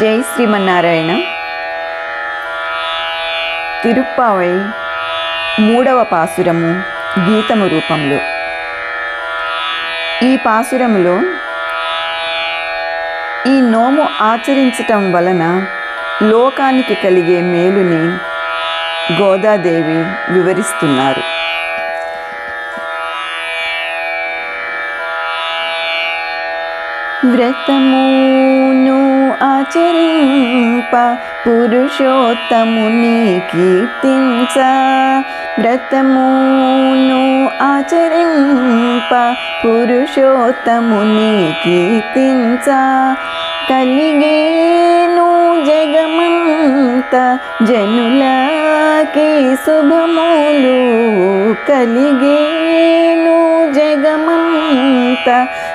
జై శ్రీమన్నారాయణ. తిరుప్పావై మూడవ పాసురము గీతము రూపంలో ఈ పాసురములో ఈ నోము ఆచరించటం వలన లోకానికి కలిగే మేలుని గోదాదేవి వివరిస్తున్నారు. వ్రతమును ఆచరింప పురుషోత్తముని కీర్తించ వ్రతమును ఆచరింప పురుషోత్తముని కీర్తించ కలిగేను జగమంత జనులకి శుభములు కలిగేను జగమంత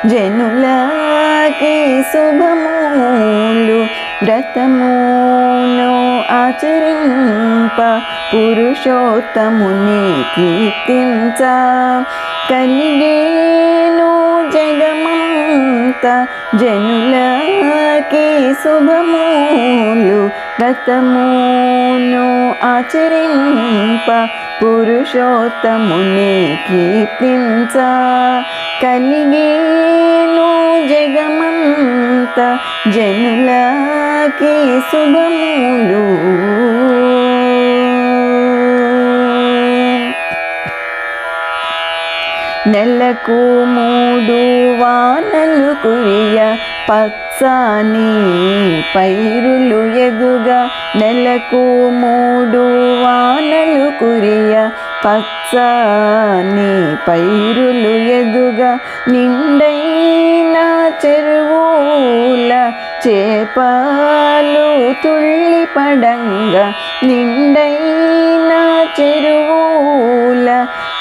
జనులకి శుభములు వ్రతమును ఆచరింప పురుషోత్తముని కీర్తించ. కలిగేను జగమంత జనులకి శుభములు వ్రతమును ఆచరింప పురుషోత్తముని కీర్తించ. కలిగేను జగమంత జనులకి శుభములు. నెలకు మూడు వానలు కురియ సాని పైరులు ఎదుగా నెలకు మూడు వానలు కురియ పచ్చని పైరులు ఎదుగా నిండైన చెరువుల చేపలు తుళ్ళి పడంగా నిండైన చెరువుల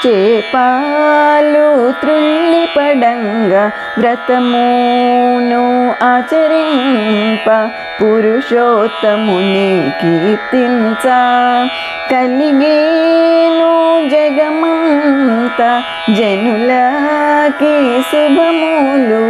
చేపాలు త్రుళ్ళి పడంగా వ్రతమును ఆచరింప పురుషోత్తముని కీర్తించ. కలిగేను జగమంత జనులకి శుభములు.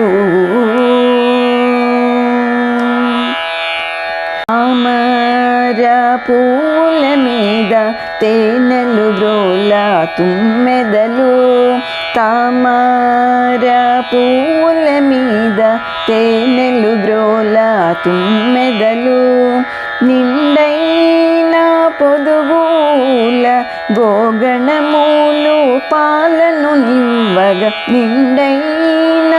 అమర పూల మీద తేనెలు బ్రోల తుమ్మెదలు. తామర పూల మీద తేనెలు బ్రోల తుమ్మెదలు. నిండై గోగణములు పాలను నివ్వగ నిండైన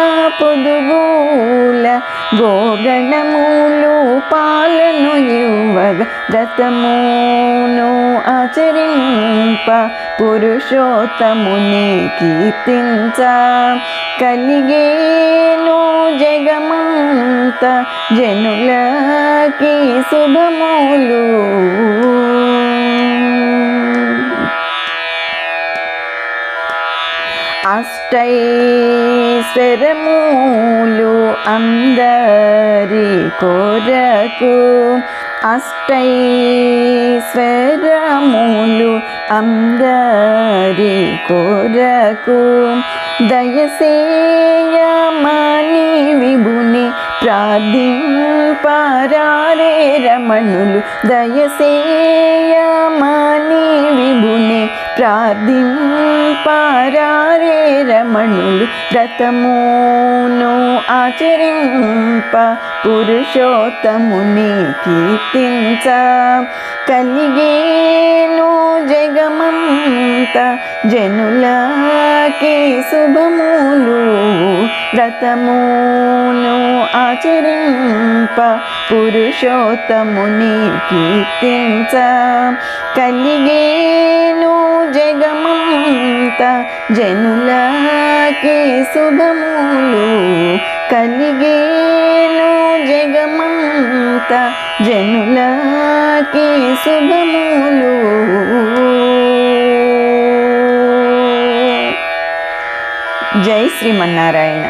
పొదుగూల. గోగణములు పాలను ఇవ్వగ వ్రతమును ఆచరింప. పురుషోత్తముని కీర్తించ. కలిగేను జగమంత జనులకి శుభములు. అష్టైశ్వరములు అందరి కొరకు అష్టైశ్వరములు అందరి కొరకు దయసేయమని విభుని ప్రార్థింపరారే రమణులు దయసేయమని విభుని ప్రార్థింపరారే రమణులు వ్రతమును ఆచరింప పురుషోత్తముని కీర్తించ. కలిగేను జగమంత జనులకి శుభములు. వ్రతమును ఆచరింప పురుషోత్తముని కీర్తించ. కలిగేను జగమంత జనులకి శుభములు. కలిగేను జగమంత జనులకి శుభములు. జై శ్రీమన్నారాయణ